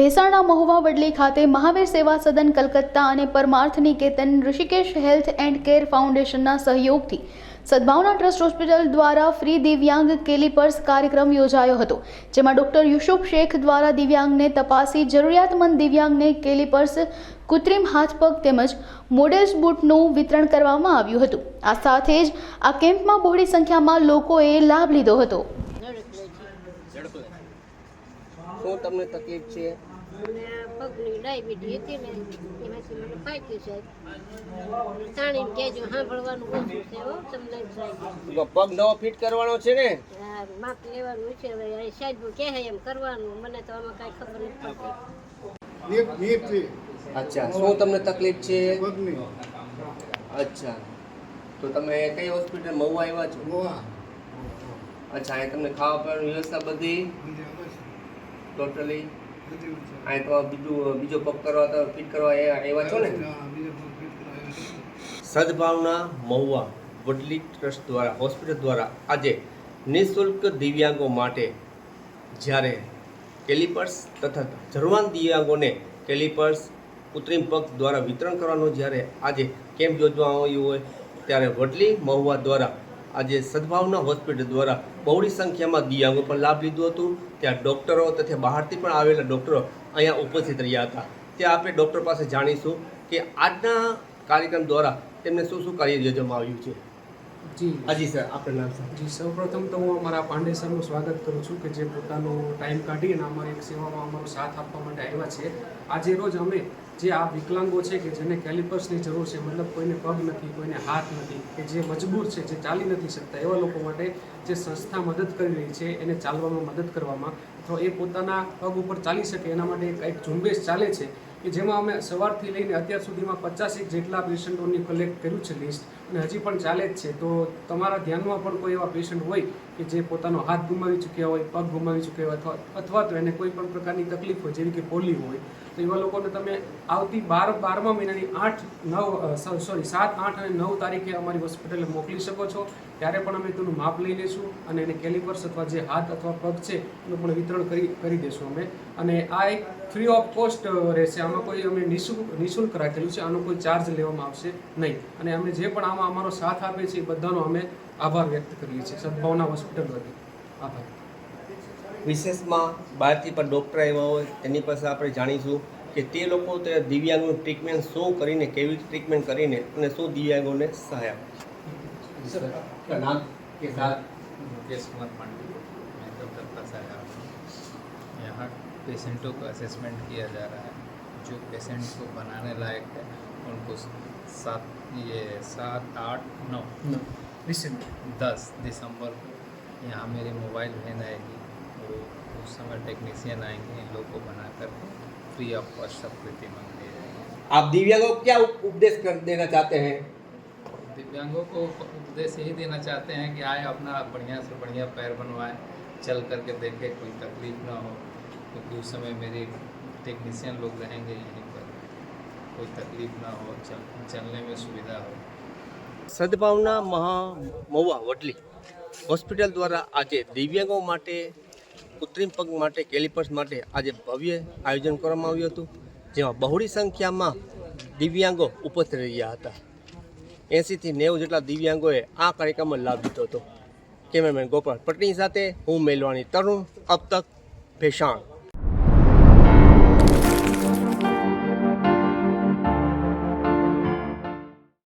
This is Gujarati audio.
ભેસાણના મહુવા વડલી ખાતે મહાવીર સેવા સદન કલકત્તા અને Parmarth Niketan Rishikesh health and care ફાઉન્ડેશનના સહયોગથી સદભાવના ટ્રસ્ટ હોસ્પિટલ દ્વારા ફ્રી દિવ્યાંગ કેલિપર્સ કાર્યક્રમ યોજાયો હતો, જેમાં ડોક્ટર યુસુફ શેખ દ્વારા દિવ્યાંગને તપાસી જરૂરિયાતમંદ દિવ્યાંગને કેલિપર્સ, કૃત્રિમ હાથપગ તેમજ મોડેલ્સ બૂટનું વિતરણ કરવામાં આવ્યું હતું. આ સાથે જ આ કેમ્પમાં બહોળી સંખ્યામાં લોકોએ લાભ લીધો હતો. શું તમને તકલીફ છે? મને આ પગની ડાયાબિટી હતી ને એમાંથી મને છે તાણીને કહેજો સાંભળવાનું ઓછું છે હો તમને સાહેબ. પગ નવો ફિટ કરવાનો છે ને? માપ લેવાનું છે હવે આ સાહેબ કહે એમ કરવાનું મને તો આમાં કાંઈ ખબર નથી પડતી. અચ્છા શું તમને તકલીફ છે? અચ્છા તો તમે કઈ હોસ્પિટલ મહુવા આવ્યા છો? અચ્છા અહીંયા તમને ખાવા પીવાની વ્યવસ્થા બધી? ટોટલી અહીં તો બીજું બીજો પગ કરવા તો ફિટ કરવા આવ્યા છો ને? સદભાવના મહુવા વડલી ટ્રસ્ટ દ્વારા હોસ્પિટલ દ્વારા આજે નિઃશુલ્ક દિવ્યાંગો માટે જ્યારે કેલિપર્સ તથા જરૂરવાન દિવ્યાંગોને કેલિપર્સ કૃત્રિમ પગ દ્વારા વિતરણ કરવાનું જ્યારે આજે કેમ્પ યોજવામાં આવ્યું હોય ત્યારે વડલી મહુવા દ્વારા આજે સદભાવના હોસ્પિટલ દ્વારા બહોળી સંખ્યામાં દિવ્યાંગો પણ લાભ લીધું હતું. ત્યાં ડૉક્ટરો તથા બહારથી પણ આવેલા ડૉક્ટરો અહીંયા ઉપસ્થિત રહ્યા હતા. ત્યાં આપણે ડૉક્ટર પાસે જાણીશું કે આજના કાર્યક્રમ દ્વારા તેમને શું શું કાર્ય યોજવામાં આવ્યું છે. જી. હાજી સર આપણે નામ સર જી સૌપ્રથમ તો હું અમારા પાંડે સરનું સ્વાગત કરું છું કે જે પોતાનો ટાઈમ કાઢી અને અમારી એક સેવામાં અમારો સાથ આપવા માટે આવ્યા છે. આજે રોજ અમે જે આ વિકલાંગો છે કે જેને કેલિપર્સની જરૂર છે, મતલબ કોઈને પગ નથી, કોઈને હાથ નથી, કે જે મજબૂર છે, જે ચાલી નથી શકતા, એવા લોકો માટે જે સંસ્થા મદદ કરી રહી છે, એને ચાલવામાં મદદ કરવામાં અથવા એ પોતાના પગ ઉપર ચાલી શકે, એના માટે એક ઝુંબેશ ચાલે છે, કે જેમાં અમે સવારથી લઈને અત્યાર સુધીમાં પચાસેક જેટલા પેશન્ટોની કલેક્ટ કર્યું છે લિસ્ટ અને હજી પણ ચાલે જ છે. તો તમારા ધ્યાનમાં પણ કોઈ એવા પેશન્ટ હોય કે જે પોતાનો હાથ ગુમાવી ચૂક્યા હોય, પગ ગુમાવી ચૂક્યા હોય, અથવા અથવા તો એને કોઈ પણ પ્રકારની તકલીફ હોય, જેવી કે પોલી હોય, તો એવા લોકોને તમે આવતી બાર બારમા મહિનાની આઠ, નવ સોરી, સાત, આઠ અને નવ તારીખે અમારી હોસ્પિટલે મોકલી શકો છો. ત્યારે પણ અમે તેનું માપ લઈ લઈશું અને એને કેલિપર્સ અથવા જે હાથ અથવા પગ છે, એનું પણ વિતરણ કરી કરી દઈશું અમે. અને આ એક ફ્રી ઓફ કોસ્ટ રહેશે. આમાં કોઈ અમે નિઃશુલ્ક નિઃશુલ્ક રાખેલું છે. આનો કોઈ ચાર્જ લેવામાં આવશે નહીં. અને અમે જે પણ આમાં અમારો સાથ આપે છે, એ બધાનો અમે આભાર વ્યક્ત કરીએ છીએ સદભાવના હોસ્પિટલ વતી આભાર વિશેષમાં બહારથી પણ ડૉક્ટર આવ્યા હોય તેની પાસે આપણે જાણીશું કે તે લોકો તે દિવ્યાંગોનું ટ્રીટમેન્ટ શું કરીને કેવી ટ્રીટમેન્ટ કરીને અને શું દિવ્યાંગોને સહાય આપે છે સર નામ કે સાથ मुकेश कुमार पांडे मैं डॉक्टर पास आया हूँ यहाँ पेशेंटों का असेसमेंट किया जा रहा है जो पेशेंट को बनाने लायक है उनको सात ये सात आठ नौ दस दिसंबर को यहाँ मेरी मोबाइल वैन आएगी। वो उस समय टेक्नीशियन आएँगे इन लोग को बना करके फ्री ऑफ़ कॉस्ट सब प्रतिमांग दिए जाएँगे आप दिव्यांगों को क्या उपदेश कर देना चाहते हैं? दिव्यांगों को उपदेश यही देना चाहते हैं कि आए अपना बढ़िया से बढ़िया पैर बनवाएँ चल करके देखें कोई तकलीफ़ ना हो। क्योंकि उस समय मेरे टेक्नीशियन लोग रहेंगे यहीं पर। कोई तकलीफ़ ना हो चल चलने में सुविधा हो। સદભાવના મહા મહુવા વડલી હોસ્પિટલ દ્વારા આજે દિવ્યાંગો માટે, કૃત્રિમ પગ માટે, કેલિપર્સ માટે આજે ભવ્ય આયોજન કરવામાં આવ્યું હતું, જેમાં બહોળી સંખ્યામાં દિવ્યાંગો ઉપસ્થિત રહ્યા હતા. એંસીથી નેવું જેટલા દિવ્યાંગોએ આ કાર્યક્રમમાં લાભ લીધો હતો. કેમેરામેન ગોપાલ પટણી સાથે હું મેલવાણી તરુણ, અબ તક ભેસાણ.